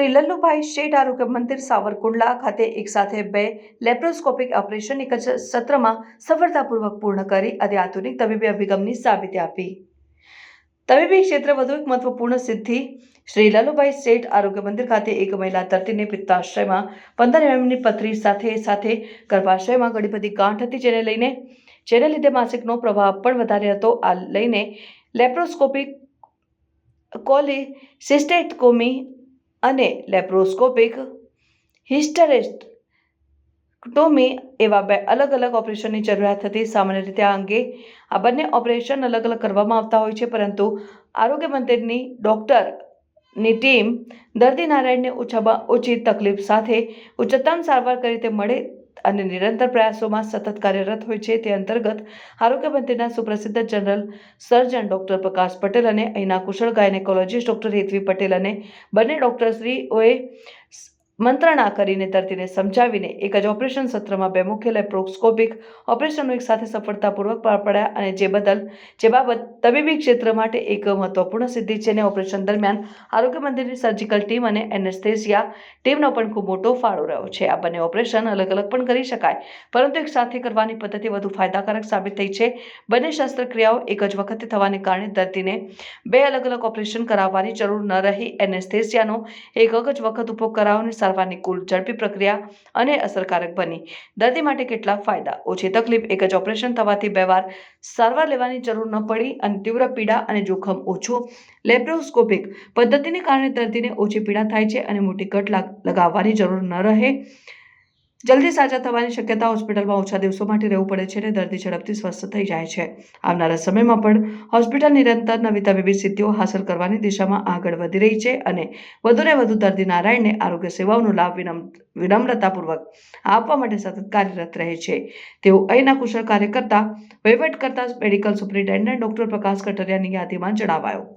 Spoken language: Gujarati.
શ્રી લલ્લુભાઈ શેઠ આરોગ્ય મંદિર સાવરકુંડલા ખાતે એક સાથે બે લેપ્રોસ્કોપિક ઓપરેશન એક જ સત્રમાં સફળતાપૂર્વક પૂર્ણ કરી અત્યાધુનિક તબીબી અભિગમની સાબિતી આપી. તબીબી ક્ષેત્રે વધુ એક મહત્વપૂર્ણ સિદ્ધિ શ્રી લાલુભાઈ શેઠ આરોગ્ય મંદિર ખાતે એક મહિલા દર્દીને પિત્તાશ્રયમાં પંદર એમએમની પથરી સાથે સાથે ગર્ભાશયમાં ઘણી બધી ગાંઠ હતી જેને લઈને, જેને લીધે માસિકનો પ્રભાવ પણ વધારે હતો. આ લઈને લેપ્રોસ્કોપિક કોલી સિસ્ટેટકોમી અને લેપ્રોસ્કોપિક હિસ્ટરેસ્ટોમી એવા બે અલગ અલગ ઓપરેશનની જરૂરિયાત હતી. સામાન્ય રીતે આ અંગે આ બંને ઓપરેશન અલગ અલગ કરવામાં આવતા હોય છે, પરંતુ આરોગ્ય મંદિરની ડૉક્ટરની ટીમ દર્દી નારાયણને ઓછામાં ઓછી તકલીફ સાથે ઉચ્ચતમ સારવાર કરી રીતે મળે અને નિરંતર પ્રયાસોમાં સતત કાર્યરત હોય છે તે અંતર્ગત આરોગ્ય મંત્રીના સુપ્રસિદ્ધ general surgeon doctor Prakash Patel અને અહીંના કુશળ ગાયનેકોલોજીસ્ટ ડૉક્ટર હેતવી પટેલ અને બંને ડૉક્ટરશ્રીઓએ મંત્રણા કરીને દર્દીને સમજાવીને એક જ ઓપરેશન સત્રમાં બે મુખ્ય લેપ્રોસ્કોપિક ઓપરેશનો એક સાથે સફળતાપૂર્વક પાર પડ્યા અને જે બદલ, જે બાબત તબીબી ક્ષેત્ર માટે એક મહત્વપૂર્ણ સિદ્ધિ છે અને ઓપરેશન દરમિયાન આરોગ્ય મંદિરની સર્જિકલ ટીમ અને એનેસ્થેસિયા ટીમનો પણ ખૂબ મોટો ફાળો રહ્યો છે. આ બંને ઓપરેશન અલગ અલગ પણ કરી શકાય, પરંતુ એક સાથે કરવાની પદ્ધતિ વધુ ફાયદાકારક સાબિત થઈ છે. બંને શસ્ત્રક્રિયાઓ એક જ વખતે થવાને કારણે દર્દીને બે અલગ અલગ ઓપરેશન કરાવવાની જરૂર ન રહી. એનેસ્થેસિયાનો એક જ વખત ઉપયોગ કરાવવાની અને સારવારની કુલ ઝડપી પ્રક્રિયા અને અસરકારક બની. દર્દી માટે કેટલા ફાયદા? ઓછી તકલીફ, એક જ ઓપરેશન થવાથી બે વાર સારવાર લેવાની જરૂર ન પડી અને તીવ્ર પીડા અને જોખમ ઓછું. લેપ્રોસ્કોપિક પદ્ધતિને કારણે દર્દીને ઓછી પીડા થાય છે અને મોટી કટ લાગ- લગાવવાની જરૂર ન રહે. જલ્દી સાજા થવાની શક્યતા હોસ્પિટલમાં ઓછા દિવસો માટે રહેવું પડે છે અને દર્દી ઝડપથી સ્વસ્થ થઈ જાય છે. આવનારા સમયમાં પણ હોસ્પિટલ નિરંતર નવી તબીબી સિદ્ધિઓ હાંસલ કરવાની દિશામાં આગળ વધી રહી છે અને વધુને વધુ દર્દી નારાયણને આરોગ્ય સેવાઓનો લાભ વિનમ્ર વિનમ્રતાપૂર્વક આપવા માટે સતત કાર્યરત રહે છે. તેઓ અહીંના કુશળ કાર્યકર્તા વહીવટ કરતા મેડિકલ સુપ્રિન્ટેન્ડન્ટ ડોક્ટર પ્રકાશ કટરિયાની યાદીમાં જણાવાયો.